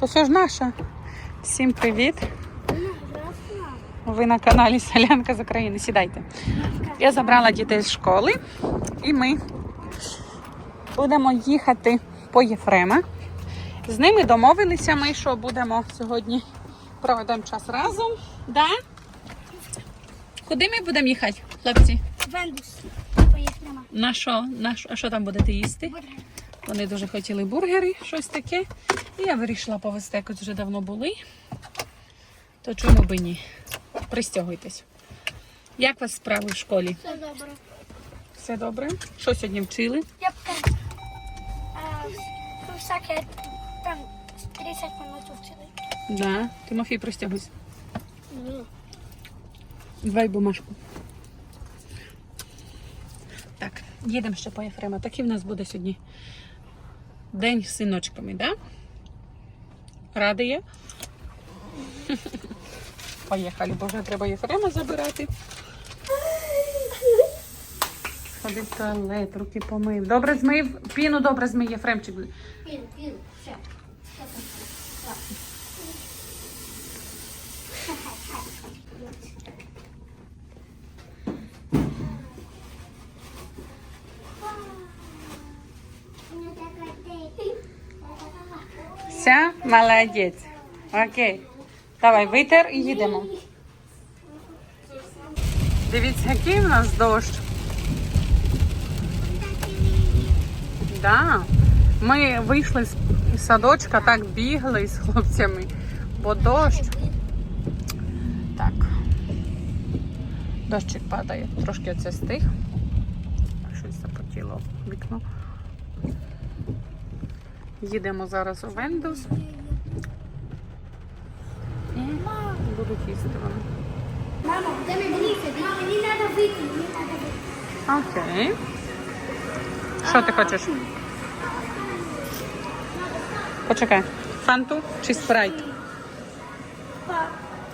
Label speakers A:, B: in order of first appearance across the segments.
A: То все ж наша. Всім привіт. Ви на каналі Солянка з України. Сідайте. Я забрала дітей з школи і ми будемо їхати по Єфрема. З ними домовилися ми, що будемо сьогодні проведемо час разом. Да? Куди ми будемо їхати, хлопці?
B: Вендус.
A: На що? На що? А що там будете їсти? Вони дуже хотіли бургери, щось таке. І я вирішила повезти, якось вже давно були. То чому би ні? Пристягуйтесь. Як вас справи в школі?
B: Все добре.
A: Все добре? Що сьогодні вчили?
B: Я б а, ну, всяке там 30 минут вчили.
A: Да. Тимофій, пристягуйся. Давай бумажку. Так, їдемо ще по Єфрема. Такий в нас буде сьогодні день з синочками, да? Ради є? Поїхали, бо вже треба Єфрема забирати. Ходи в туалет, руки помив. Добре змив, піну добре змив Єфремчик.
B: Піну, піл, все.
A: Молодець. Окей. Давай, витер і їдемо. Дивіться, який в нас дощ. Да. Ми вийшли з садочка, так бігли з хлопцями, бо дощ. Так. Дощик падає. Трошки оце стих. Щось запотіло вікно. Їдемо зараз у Вендус. І будуть їсти вони.
B: Мама, де ми дивіться? Мама, мені треба вийти, мені треба вийти.
A: Окей. Що ти хочеш? Почекай. Фанту чи спрайт?
B: Па,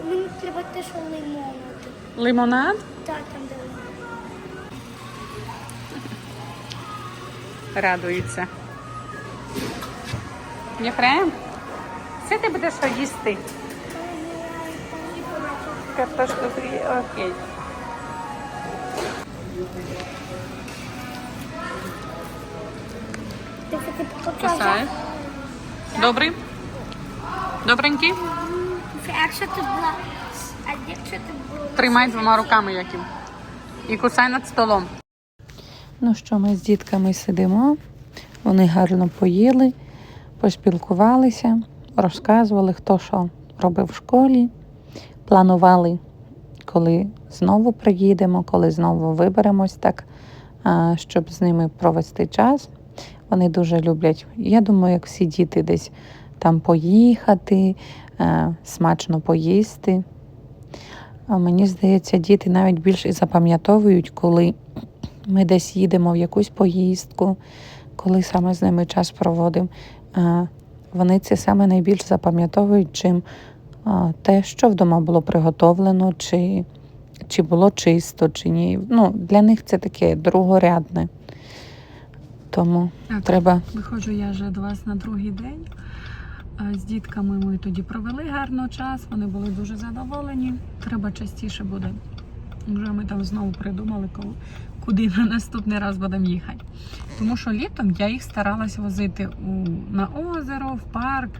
B: мені треба теж лимону.
A: Лимонад?
B: Так, там де лимон.
A: Радується. Єфрем? Це ти будеш їсти? Картошку фрі, окей.
B: Покажеш?
A: Добрий? Добренький?
B: Якщо ти була, а якщо ти була...
A: Тримай двома руками яким. І кусай над столом. Ну що, ми з дітками сидимо. Вони гарно поїли, поспілкувалися, розказували, хто що робив в школі, планували, коли знову приїдемо, коли знову виберемось так, щоб з ними провести час. Вони дуже люблять, я думаю, як всі діти десь там поїхати, е, смачно поїсти. Мені здається, діти навіть більше запам'ятовують, коли ми десь їдемо в якусь поїздку, коли саме з ними час проводимо. А, Вони це саме найбільше запам'ятовують, чим те, що вдома було приготовлено, чи, чи було чисто, чи ні. Ну, для них це таке другорядне. Тому треба.
C: Виходжу я вже до вас на другий день. Е, З дітками ми тоді провели гарно час, вони були дуже задоволені. Треба частіше буде. Вже ми там знову придумали, коли- куди на наступний раз будемо їхати. Тому що літом я їх старалась возити у, на озеро, в парк.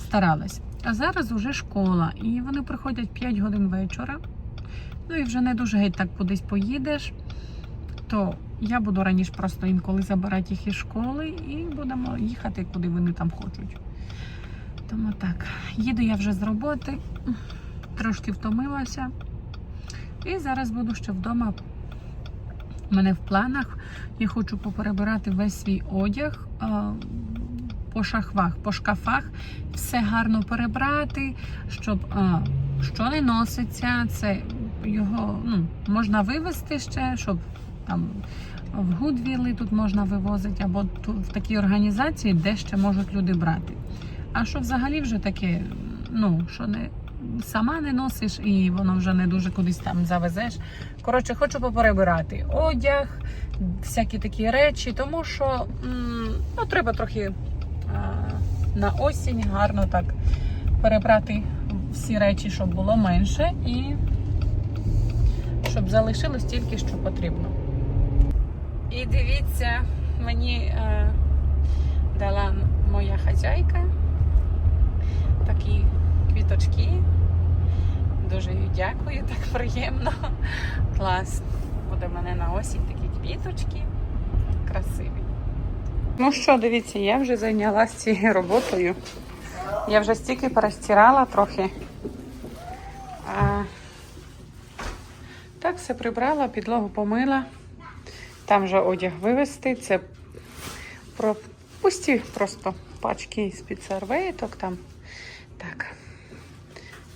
C: Старалась. А зараз вже школа, і вони приходять 5 годин вечора. Ну і вже не дуже геть так кудись поїдеш. То я буду раніше просто інколи забирати їх із школи і будемо їхати, куди вони там хочуть. Тому так, їду я вже з роботи, трошки втомилася. І зараз буду ще вдома. Мене в планах я хочу поперебирати весь свій одяг по шахвах, по шкафах, все гарно перебрати, щоб що не носиться, це його ну, можна вивезти ще, щоб там в Гудвіли тут можна вивозити, або в такій організації, де ще можуть люди брати. А що взагалі вже таке, ну, що не сама не носиш і воно вже не дуже кудись там завезеш. Коротше, хочу поперебирати одяг, всякі такі речі, тому що ну, треба трохи на осінь, гарно так перебрати всі речі, щоб було менше, і щоб залишилось тільки що потрібно. І дивіться, мені е, дала моя хазяйка такі квіточки. Дуже дякую, так приємно. Клас. Буде в мене на осінь такі квіточки. Красиві. Ну що, дивіться, я вже зайнялася цією роботою. Я вже стільки перестирала трохи. А, так, все прибрала, підлогу помила. Там вже одяг вивезти. Це про пусті просто пачки з-під серветок там. Так.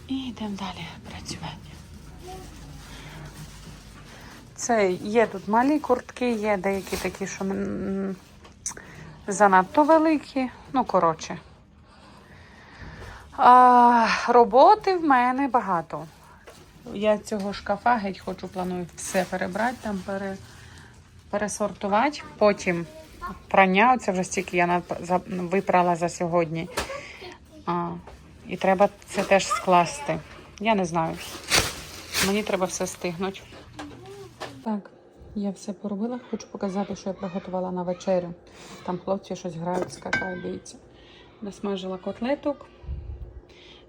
C: І йдемо далі працювати. Це є тут малі куртки, є деякі такі, що занадто великі. Ну, коротше. А, роботи в мене багато. Я цього шкафа геть хочу, планую все перебрати, там пере, пересортувати. Потім прання, це вже стільки я випрала за сьогодні. А, і треба це теж скласти. Я не знаю. Мені треба все стигнути. Так, я все поробила. Хочу показати, що я приготувала на вечерю. Там хлопці щось грають, скакають, дивіться. Насмажила котлеток.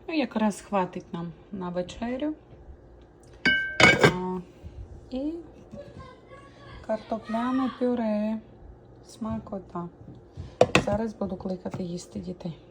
C: Ну, якраз хватить нам на вечерю. А, і картопляне пюре. Смакота. Зараз буду кликати їсти дітей.